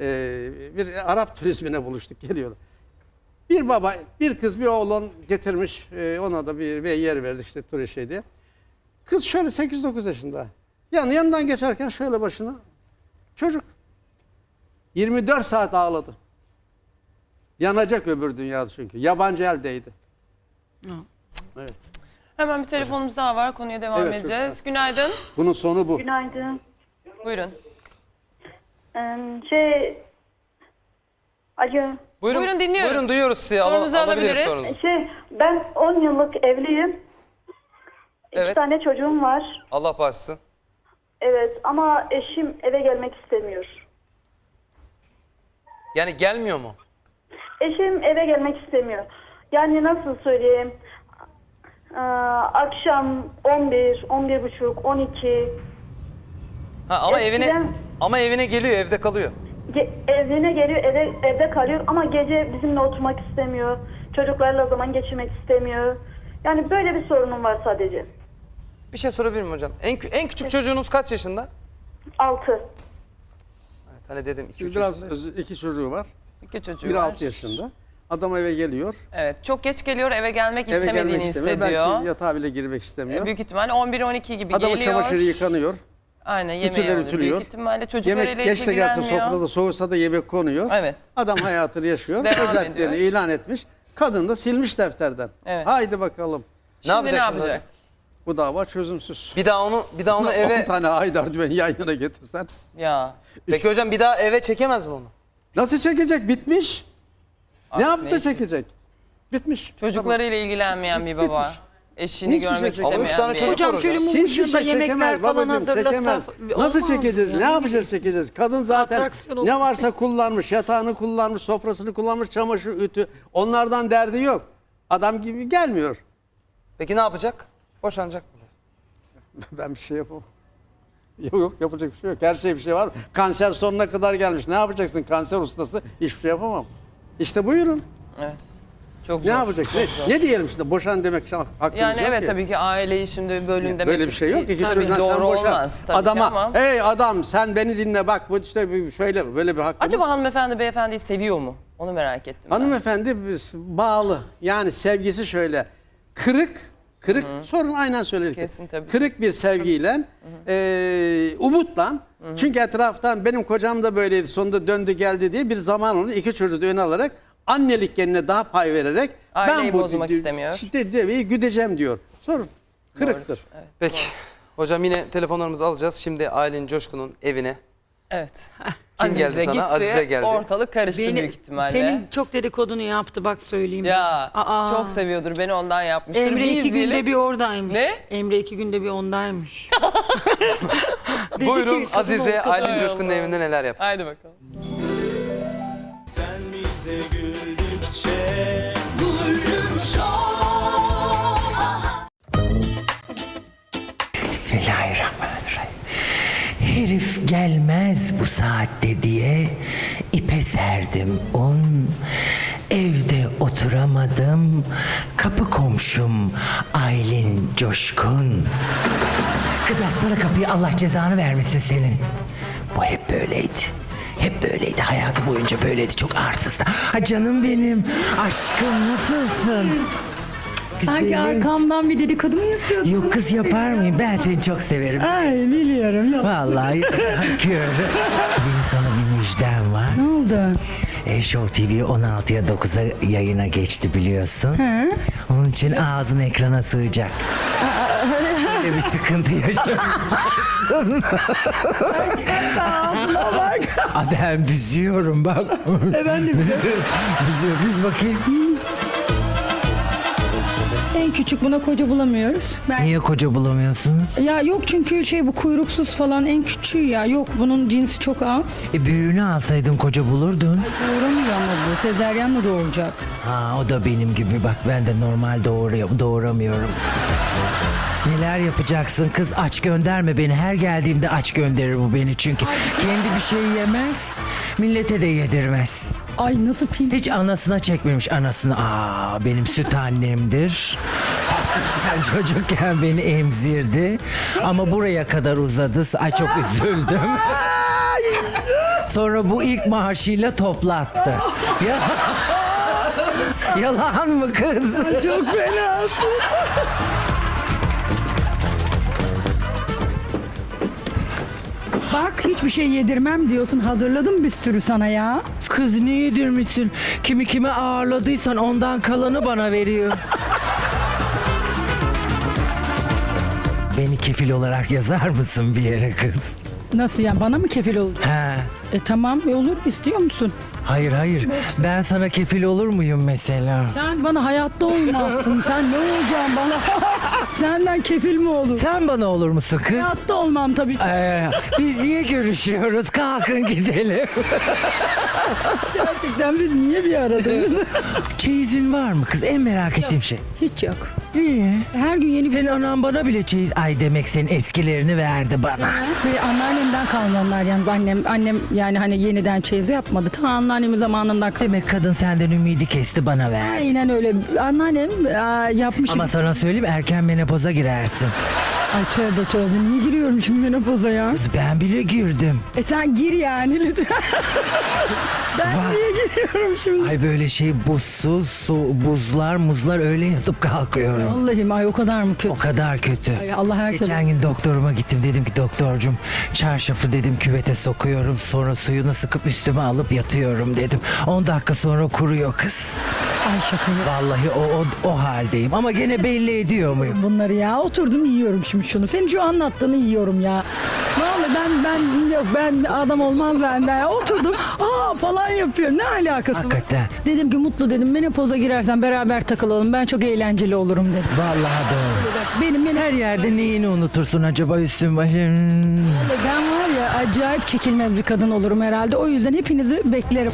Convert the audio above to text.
Ee, bir Arap turizmine buluştuk geliyor. Bir baba, bir kız, bir oğlan getirmiş. Ee, ona da bir, bir yer verdik işte tur şey diye. Kız şöyle 8-9 yaşında. Yani yanından geçerken şöyle başına. Çocuk. 24 saat ağladı. Yanacak öbür dünyada çünkü. Yabancı eldeydi. Evet. Hemen bir telefonumuz daha var. Konuya devam Evet, edeceğiz. Günaydın. Bunun sonu bu. Günaydın. Buyurun. Şey... Alo. Buyurun, dinliyoruz. Buyurun duyuyoruz sizi. Al- Sorunuzu alabiliriz alabiliriz. sorunuzu. Şey, ben 10 yıllık evliyim. İki Evet. tane çocuğum var. Allah bağışlasın. Evet ama eşim eve gelmek istemiyor. Yani gelmiyor mu? Eşim eve gelmek istemiyor. Yani nasıl söyleyeyim? Ee, akşam 11, 11 buçuk, 12 Ha, ama evine Eskiden- ama evine geliyor, evde kalıyor. ge- evine geliyor, eve, evde kalıyor ama gece bizimle oturmak istemiyor. Çocuklarla zaman geçirmek istemiyor. Yani böyle bir sorunum var sadece. Bir şey sorabilir miyim hocam? En kü- en küçük çocuğunuz kaç yaşında? 6. Evet, hani dedim 2 3 Biraz yaşında. iki çocuğu var. İki çocuğu Biri var. 6 yaşında. Adam eve geliyor. Evet. Çok geç geliyor. Eve gelmek Eve istemediğini gelmek istemiyor. hissediyor. Belki yatağa bile girmek istemiyor. Büyük ihtimalle 11-12 gibi Adamın geliyor. çamaşırı yıkanıyor. Aynen yemeği Ütüler ütülüyor. Büyük ihtimalle çocuklarıyla Yemek hiç geç de gelse ilgilenmiyor. sofrada soğusa da yemek konuyor. Evet. Adam hayatını yaşıyor. Devam Özelliklerini ediyor. ilan etmiş. Kadın da silmiş defterden. Evet. Haydi bakalım. Şimdi yapacak ne şimdi yapacak? hocam? Bu dava çözümsüz. Bir daha onu bir daha onu 10 eve tane Haydar Dümen yan yana getirsen. Ya. Peki hocam bir daha eve çekemez mi onu? Nasıl çekecek? Bitmiş. Ne yaptı da neyse. çekecek? Bitmiş. Çocuklarıyla ilgilenmeyen bir baba. Bitmiş. Eşini Hiçbir görmek şey istemeyen üç tane çocuk Hocam var film Hiçbir ucunda şey yemekler çekemez falan babacığım çekemez. Nasıl olmaz çekeceğiz? ya? Ne yapacağız çekeceğiz? Kadın zaten Atraksiyon olur. ne varsa kullanmış. Yatağını kullanmış, sofrasını kullanmış, çamaşır, ütü. Onlardan derdi yok. Adam gibi gelmiyor. Peki ne yapacak? Boşanacak mı? Ben bir şey yapamam. Yok yok yapacak bir şey yok. Her şey bir şey var. Kanser sonuna kadar gelmiş. Ne yapacaksın kanser ustası? Hiçbir şey yapamam. İşte buyurun. Evet. Çok Ne zor. yapacak? Ne, ne diyelim işte boşan demek hakkımız Yani yok evet ki. tabii ki aileyi şimdi bölün demek. Böyle bir şey yok. İki tabii çocuğundan doğru sen boşan. olmaz tabii Adama ki ama. hey adam sen beni dinle bak bu işte bir- şöyle böyle bir hakkım. Acaba hanımefendi beyefendiyi seviyor mu? Onu merak ettim ben. Hanımefendi biz- bağlı. Yani sevgisi şöyle. Kırık, kırık sorun aynen söyledik. Kesin tabii. Kırık bir sevgiyle, eee umutla. Çünkü etraftan benim kocam da böyleydi sonunda döndü geldi diye bir zaman onu iki çocuğu da öne alarak annelik kendine daha pay vererek Aileyi bu bozmak istemiyor. işte deveyi güdeceğim diyor. Sorun. Kırıktır. Peki. Hocam yine telefonlarımızı alacağız. Şimdi Aylin Coşkun'un evine. Evet. Kim geldi sana? gitti, Azize geldi. Ortalık karıştı Beni- büyük ihtimalle. Senin çok dedikodunu yaptı bak söyleyeyim. Ya Aa. çok seviyordur beni ondan yapmıştır. Emre Bir iki günde izleyelim. bir oradaymış. Ne? Emre iki günde bir ondaymış. Dedi Buyurun ki, kadın Azize kadar- Aylin Coşkun'un evinde neler yaptı? Haydi bakalım. Herif gelmez bu saatte diye ipe serdim un. Evde oturamadım. Kapı komşum Aylin Coşkun. Kız açsana kapıyı Allah cezanı vermesin senin. Bu hep böyleydi. Hep böyleydi. Hayatı boyunca böyleydi. Çok arsızdı. Ha canım benim. Aşkım nasılsın? Sanki Güzelim. arkamdan bir dedikodu mu yapıyordun? Yok kız yapar mıyım? Ben seni çok severim. Ay biliyorum. Yok. Vallahi bakıyorum. Benim sana bir müjdem var. Ne oldu? E, Show TV 16'ya 9'a yayına geçti biliyorsun. He? Onun için ağzın ekrana sığacak. Öyle bir sıkıntı yaşamayacaksın. Aa, ben büzüyorum bak. E ben de. Büzüyor, büz bakayım. En küçük buna koca bulamıyoruz. Ben... Niye koca bulamıyorsunuz? Ya yok çünkü şey bu kuyruksuz falan en küçüğü ya. Yok bunun cinsi çok az. E, büyüğünü alsaydın koca bulurdun. Doğuramıyor ama bu. Sezeryanla doğuracak. Ha o da benim gibi bak ben de normal doğuruyor, doğuramıyorum. Neler yapacaksın kız aç gönderme beni her geldiğimde aç gönderir bu beni çünkü kendi bir şey yemez millete de yedirmez. Ay nasıl pin? Hiç anasına çekmemiş anasını. Aa benim süt annemdir. Ben çocukken beni emzirdi. Ama buraya kadar uzadı. Ay çok üzüldüm. Sonra bu ilk maaşıyla toplattı. Ya... Yalan mı kız? Çok fenasın. Bak hiçbir şey yedirmem diyorsun. Hazırladım bir sürü sana ya. Kız ne yedirmişsin? Kimi kime ağırladıysan ondan kalanı bana veriyor. Beni kefil olarak yazar mısın bir yere kız? Nasıl yani bana mı kefil olur? He. E tamam e olur istiyor musun? Hayır hayır. Ben sana kefil olur muyum mesela? Sen bana hayatta olmazsın. Sen ne olacaksın bana? Senden kefil mi olur? Sen bana olur musun kız? Hayatta olmam tabii. Ee, biz niye görüşüyoruz? Kalkın gidelim. Gerçekten biz niye bir aradayız? Çeyizin var mı kız? En merak ettiğim şey. Hiç yok. İyi. Her gün yeni bir Senin anan bana bile çeyiz... Ay demek senin eskilerini verdi bana. Ve anneannemden kalmanlar yalnız annem annem yani hani yeniden çeyiz yapmadı. Ta anneannemin zamanından kalma. Demek kadın senden ümidi kesti bana verdi. Aynen öyle. Anneannem aa, yapmış. Ama sana söyleyeyim erken menopoza girersin. Ay tövbe tövbe niye giriyorum şimdi menopoza ya? Ben bile girdim. E sen gir yani lütfen. ben Vay. niye giriyorum şimdi? Ay böyle şey buzsuz, su, buzlar, muzlar öyle yatıp kalkıyorum. Allah'ım ay o kadar mı kötü? O kadar kötü. Ay, Allah herkese. Geçen gün doktoruma gittim dedim ki doktorcum çarşafı dedim küvete sokuyorum sonra suyunu sıkıp üstüme alıp yatıyorum dedim. 10 dakika sonra kuruyor kız. Ay şaka ya. Vallahi o, o, o haldeyim ama gene belli ediyor muyum? Bunları ya oturdum yiyorum şimdi şunu. Senin şu anlattığını yiyorum ya. Vallahi ben ben yok ben adam olmaz benden ya. Oturdum aa falan yapıyorum. Ne alakası var? Hakikaten. Dedim ki mutlu dedim menopoza girersen beraber takılalım. Ben çok eğlenceli olurum dedim. Vallahi doğru. Benim benim Her yerde neyini unutursun acaba üstün başın? ben var ya acayip çekilmez bir kadın olurum herhalde. O yüzden hepinizi beklerim.